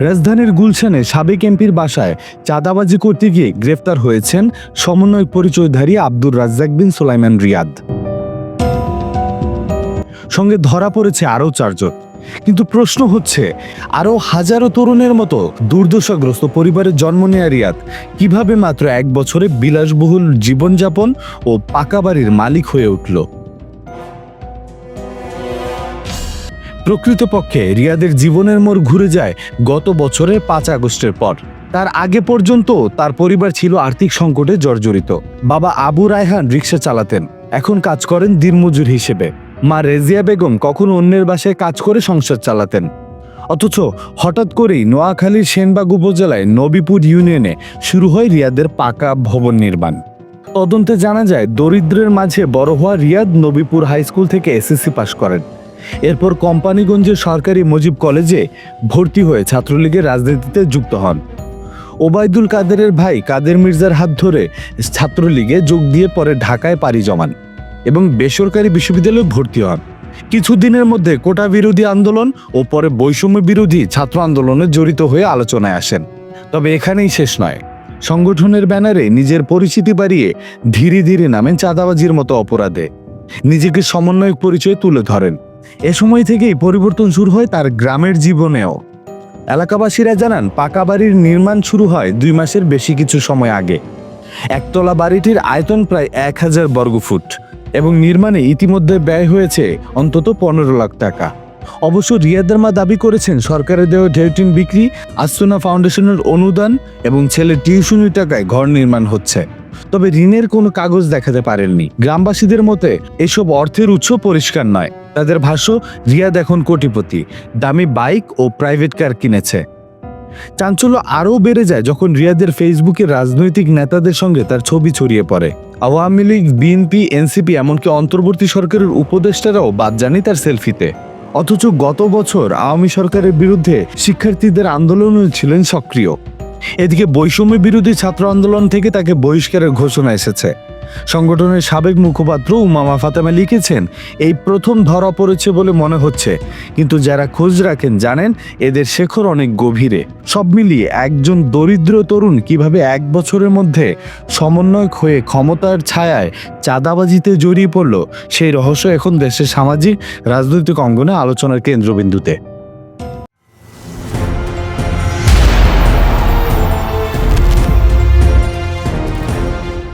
রাজধানীর গুলশানে সাবেক এমপির বাসায় চাঁদাবাজি করতে গিয়ে গ্রেফতার হয়েছেন সমন্বয় পরিচয়ধারী আব্দুর রাজ্জাক বিন সুলাইমান রিয়াদ। সঙ্গে ধরা পড়েছে আরও চারজন। কিন্তু প্রশ্ন হচ্ছে, আরও হাজারো তরুণের মতো দুর্দশাগ্রস্ত পরিবারের জন্ম নেয়া রিয়াদ কীভাবে মাত্র এক বছরে বিলাসবহুল জীবনযাপন ও পাকা বাড়ির মালিক হয়ে উঠল? প্রকৃতপক্ষে রিয়াদের জীবনের মোড় ঘুরে যায় গত বছরের পাঁচ আগস্টের পর। তার আগে পর্যন্ত তার পরিবার ছিল আর্থিক সংকটে জর্জরিত। বাবা আবু রায়হান রিক্সা চালাতেন, এখন কাজ করেন দিনমজুর হিসেবে। মা রেজিয়া বেগম কখনো অন্যের বাসায় কাজ করে সংসার চালাতেন। অথচ হঠাৎ করেই নোয়াখালীর সেনবাগ উপজেলায় নবীপুর ইউনিয়নে শুরু হয় রিয়াদের পাকা ভবন নির্মাণ। তদন্তে জানা যায়, দরিদ্রের মাঝে বড় হওয়া রিয়াদ নবীপুর হাই স্কুল থেকে এসএসসি পাশ করেন। এরপর কোম্পানিগঞ্জের সরকারি মুজিব কলেজে ভর্তি হয়ে ছাত্রলীগের রাজনীতিতে যুক্ত হন। ওবায়দুল কাদেরের ভাই কাদের মির্জার হাত ধরে ছাত্রলীগে যোগ দিয়ে পরে ঢাকায় পাড়ি জমান এবং বেসরকারি বিশ্ববিদ্যালয়ে ভর্তি হন। কিছুদিনের মধ্যে কোটা বিরোধী আন্দোলন ও পরে বৈষম্য বিরোধী ছাত্র আন্দোলনে জড়িত হয়ে আলোচনায় আসেন। তবে এখানেই শেষ নয়। সংগঠনের ব্যানারে নিজের পরিচিতি বাড়িয়ে ধীরে ধীরে নামেন চাঁদাবাজির মতো অপরাধে। নিজেকে সমন্বয়ক পরিচয় তুলে ধরেন। এ সময় থেকেই পরিবর্তন শুরু হয় তার গ্রামের জীবনেও। এলাকাবাসীরা জানান, পাকা বাড়ির নির্মাণ শুরু হয় দুই মাসের বেশি কিছু সময় আগে। একতলা বাড়িটির আয়তন প্রায় এক হাজার বর্গফুট এবং নির্মাণে ইতিমধ্যে ব্যয় হয়েছে অন্তত পনেরো লাখ টাকা। অবশ্য রিয়াদের মা দাবি করেছেন সরকারের দেওয়া ঢেউটিন বিক্রি, আস্তনা ফাউন্ডেশনের অনুদান এবং ছেলের টিউশনির টাকায় ঘর নির্মাণ হচ্ছে। তবে ঋণের কোনো কাগজ দেখাতে পারেননি। গ্রামবাসীদের মতে, এসব অর্থের উৎস পরিষ্কার নয়। তাদের ভাষ্য রিয়াদ এখন কোটিপতি, দামি বাইক ও প্রাইভেট কার কিনেছে। চাঞ্চল্য আরও বেড়ে যায় যখন রিয়াদের ফেসবুকে রাজনৈতিক নেতাদের সঙ্গে তার ছবি ছড়িয়ে পড়ে। আওয়ামী লীগ, বিএনপি, এনসিপি এমনকি অন্তর্বর্তী সরকারের উপদেষ্টারাও বাদ জানি তার সেলফিতে। অথচ গত বছর আওয়ামী সরকারের বিরুদ্ধে শিক্ষার্থীদের আন্দোলনও ছিলেন সক্রিয়। এদিকে বৈষম্য বিরোধী ছাত্র আন্দোলন থেকে তাকে বহিষ্কারের ঘোষণা এসেছে। সংগঠনের সাবেক মুখপাত্র উমামা ফাতেমা লিখেছেন, এই প্রথম ধরা পড়েছে বলে মনে হচ্ছে। কিন্তু যারা খোঁজ রাখেন জানেন, এদের শেখর অনেক গভীরে। সব মিলিয়ে একজন দরিদ্র তরুণ কীভাবে এক বছরের মধ্যে সমন্বয়ক হয়ে ক্ষমতার ছায়ায় চাঁদাবাজিতে জড়িয়ে পড়ল, সেই রহস্য এখন দেশের সামাজিক, রাজনৈতিক অঙ্গনে আলোচনার কেন্দ্রবিন্দুতে।